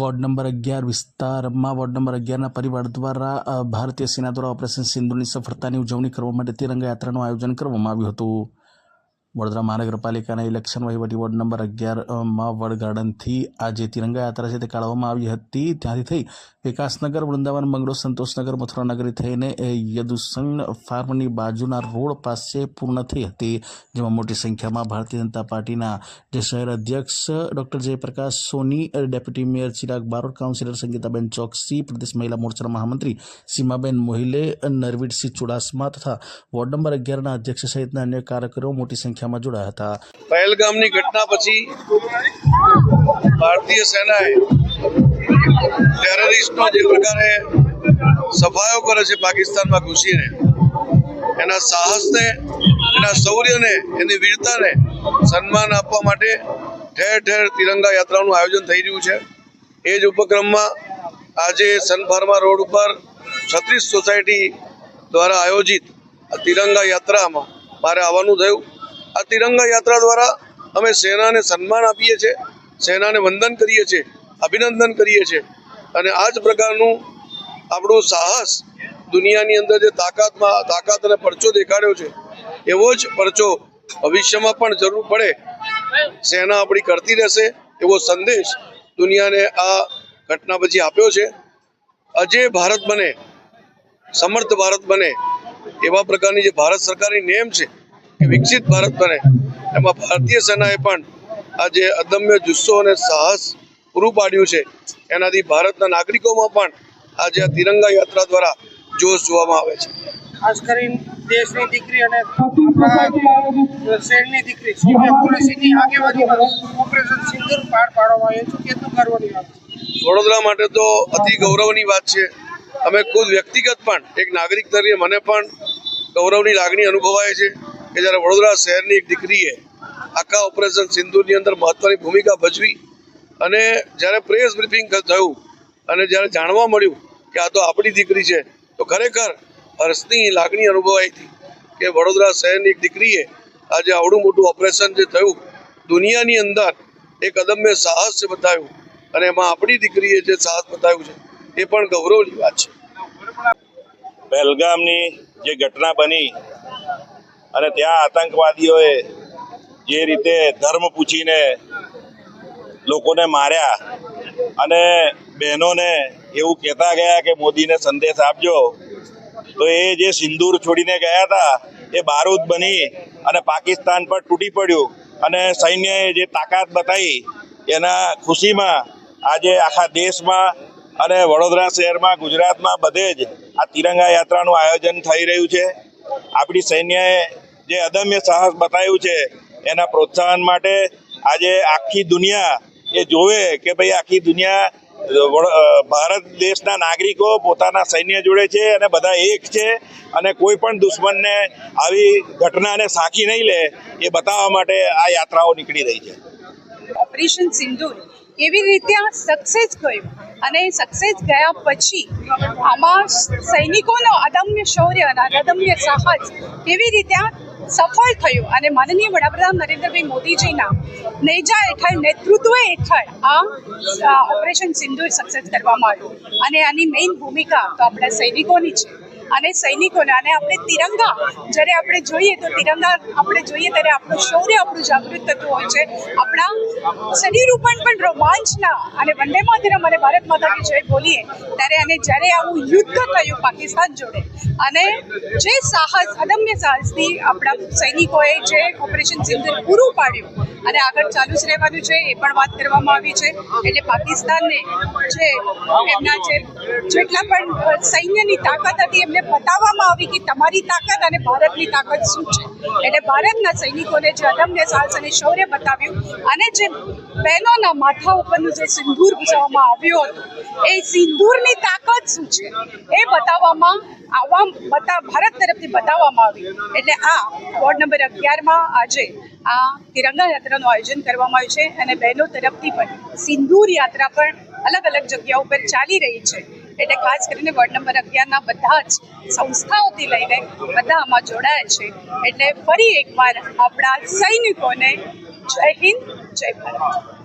Ward number અગિયાર વિસ્તારમાં ward number અગિયારના પરિવાર દ્વારા ભારતીય સેના દ્વારા ઓપરેશન સિંધુની સફળતાની ઉજવણી કરવા માટે તિરંગા યાત્રાનું આયોજન કરવામાં આવ્યું હતું. વડોદરા મહાનગરપાલિકાના ઇલેક્શન વહીવટી વોર્ડ નંબર અગિયારમાં વડ ગાર્ડનથી આજે તિરંગા યાત્રા છે તે કાઢવામાં આવી હતી. ત્યાંથી થઈ વિકાસનગર, વૃંદાવન બંગલો સંતોષનગર મથુરાનગરી થઈને યદુસંગ ફાર્મની બાજુના રોડ પાસે પૂર્ણ થઈ હતી, જેમાં મોટી સંખ્યામાં ભારતીય જનતા પાર્ટીના જે શહેર અધ્યક્ષ doctor Jayprakash Soni, deputy mayor Chirag Barot, councillor Sangitaben Choksi, પ્રદેશ મહિલા મોરચાના મહામંત્રી સીમાબેન મોહિલે, નરવીરસિંહ ચુડાસમા તથા વોર્ડ નંબર અગિયારના અધ્યક્ષ સહિતના અન્ય કાર્યકરો મોટી સંખ્યામાં જોડાયા હતા. પહેલગામની ઘટના પછી ભારતીય સેનાએ ટેરરિસ્ટનો જે પ્રકારે સફાયો કરે છે પાકિસ્તાનમાં ઘૂસીને, એના સાહસને, એના શૌર્યને, એની વીરતાને સન્માન આપવા માટે ઠેર ઠેર તિરંગા યાત્રાનું આયોજન થઈ રહ્યું છે. એ જ ઉપક્રમમાં આજે સન ફાર્મા રોડ ઉપર છત્રીસ સોસાયટી દ્વારા આયોજિત તિરંગા યાત્રામાં મારે આવવાનું થયું. આ તિરંગા યાત્રા દ્વારા અમે સેનાને સન્માન આપીએ છીએ, સેનાને વંદન કરીએ છીએ, અભિનંદન કરીએ છીએ. અને આ જ પ્રકારનું આપણું સાહસ દુનિયાની અંદર જે તાકાતમાં, તાકાત અને પરચો દેખાડ્યો છે, એવો જ પરચો ભવિષ્યમાં પણ જરૂર પડે. સેના આપણી કરતી રહેશે એવો સંદેશ દુનિયાને આ ઘટના પછી આપ્યો છે. આજે ભારત બને, સમર્થ ભારત બને, એવા પ્રકારની જે ભારત સરકારની નેમ છે કે વિકસિત ભારત બને. એમાં ભારતીય સેનાએ પણ આ જે અદમ્ય જુસ્સો અને સાહસ પૂરું પાડ્યું છે એનાથી ભારતના નાગરિકોમાં પણ આજે આ તિરંગા યાત્રા દ્વારા જોશ જોવામાં આવે છે. ખાસ કરીને દેશની દીકરી અને શહેરની દીકરી સૌમ્યા આગેવાનીમાં ઓપરેશન સિંદૂર પાર પાડવામાં આવ્યું છે કેટલું ગર્વની વાત વડોદરા માટે તો અતિ ગૌરવની વાત છે. અમે ખુદ વ્યક્તિગત પણ એક નાગરિક તરીકે મને પણ ગૌરવની લાગણી અનુભવાય છે. કે જ્યારે વડોદરા શહેરની એક દીકરીએ આખા ઓપરેશન સિંધુની અંદર મહત્વની ભૂમિકા ભજવી અને જ્યારે પ્રેસ બ્રિફિંગ થયું અને જ્યારે જાણવા મળ્યું કે આ તો આપણી દીકરી છે, તો ખરેખર હર્ષની લાગણી અનુભવાઈ હતી કે વડોદરા શહેરની એક દીકરીએ આજે આવડું મોટું ઓપરેશન જે થયું, દુનિયાની અંદર એક અદમ્ય સાહસ છે બતાવ્યું અને એમાં આપણી દીકરીએ જે સાહસ બતાવ્યું છે, એ પણ ગૌરવની વાત છે. પહેલગામની જે ઘટના બની અને ત્યાં આતંકવાદીઓએ જે રીતે ધર્મ પૂછીને લોકોને માર્યા અને બહેનોને એવું કહેતા ગયા કે મોદીને સંદેશ આપજો, તો એ જે સિંદૂર છોડીને ગયા હતા, એ બારૂદ બની અને પાકિસ્તાન પર તૂટી પડ્યું અને સૈન્યએ જે તાકાત બતાવી એના ખુશીમાં આજે આખા દેશમાં અને વડોદરા શહેરમાં, ગુજરાતમાં બધે જ આ તિરંગા યાત્રાનું આયોજન થઈ રહ્યું છે. આપણી સૈન્યએ જે અદમ્ય સાહસ બતાવ્યું છે, એના પ્રોત્સાહન માટે આજે આખી દુનિયા એ જોવે કે ભાઈ આખી દુનિયા ભારત દેશના નાગરિકો પોતાના સૈન્ય જોડે છે અને બધા એક છે અને કોઈ પણ દુશ્મનને આવી ઘટનાને સાંકી નહીં લે એ બતાવવા માટે આ યાત્રાઓ નીકળી રહી છે. ઓપરેશન સિંદૂર કેવી રીતે આ સક્સેસ ગયું અને સક્સેસ ગયા પછી આમાં સૈનિકોનો અદમ્ય શૌર્ય અને અદમ્ય સાહસ કેવી રીતે સફળ થયું અને માનનીય વડાપ્રધાન નરેન્દ્રભાઈ મોદીજીના નેજા હેઠળ, નેતૃત્વ હેઠળ આ ઓપરેશન સિંધુ સક્સેસ કરવામાં આવ્યું. અને આની મેઇન ભૂમિકા તો આપણા સૈનિકોની છે. અને સૈનિકોને, અને આપણે તિરંગા, જ્યારે આપણે જોઈએ તો તિરંગા આપણે જોઈએ ત્યારે આપણું શૌર્ય, આપણું જાગૃત થતું હોય છે. આપણા શરીર ઉપર પણ રોમાંચના અને વંદે માતરમ અને ભારત માતાની જય બોલીએ, ત્યારે અને જ્યારે આવું યુદ્ધ થયું પાકિસ્તાન જોડે, અને જે સાહસ, અદમ્ય સાહસથી આપણા સૈનિકોએ જે ઓપરેશન સિંધુર પૂરું પાડ્યું, અને આગળ ચાલુ જ રહેવાનું છે, એ પણ વાત કરવામાં આવી છે. એટલે પાકિસ્તાનને જે એમના જે જેટલા પણ સૈન્યની તાકાત હતી એમને બતાવવામાં આવી કે તમારી તાકાત અને ભારતની તાકાત શું છે? એટલે ભારતના સૈનિકોને જે અદમ્ય સાહસ અને શૌર્ય બતાવ્યું અને જે બહેનોના માથા ઉપરનું જે સિંદૂર ઘૂસવામાં આવ્યું હતું, એ સિંદૂરની તાકાત શું છે? એ બતાવવામાં આવવા બતા ભારત તરફથી બતાવવામાં આવ્યું એટલે આ વોર્ડ નંબર અગિયારમાં આજે આ તિરંગા યાત્રાનું આયોજન કરવામાં આવ્યું છે અને બહેનો તરફથી પણ સિંદૂર યાત્રા પણ અલગ અલગ જગ્યાઓ પર ચાલી રહી છે. એટલે ખાસ કરીને વોર્ડ નંબર અગિયારના બધા જ સંસ્થાઓથી લઈને બધા આમાં જોડાયા છે. એટલે ફરી એકવાર આપણા સૈનિકોને જય હિન્દ, જય ભારત.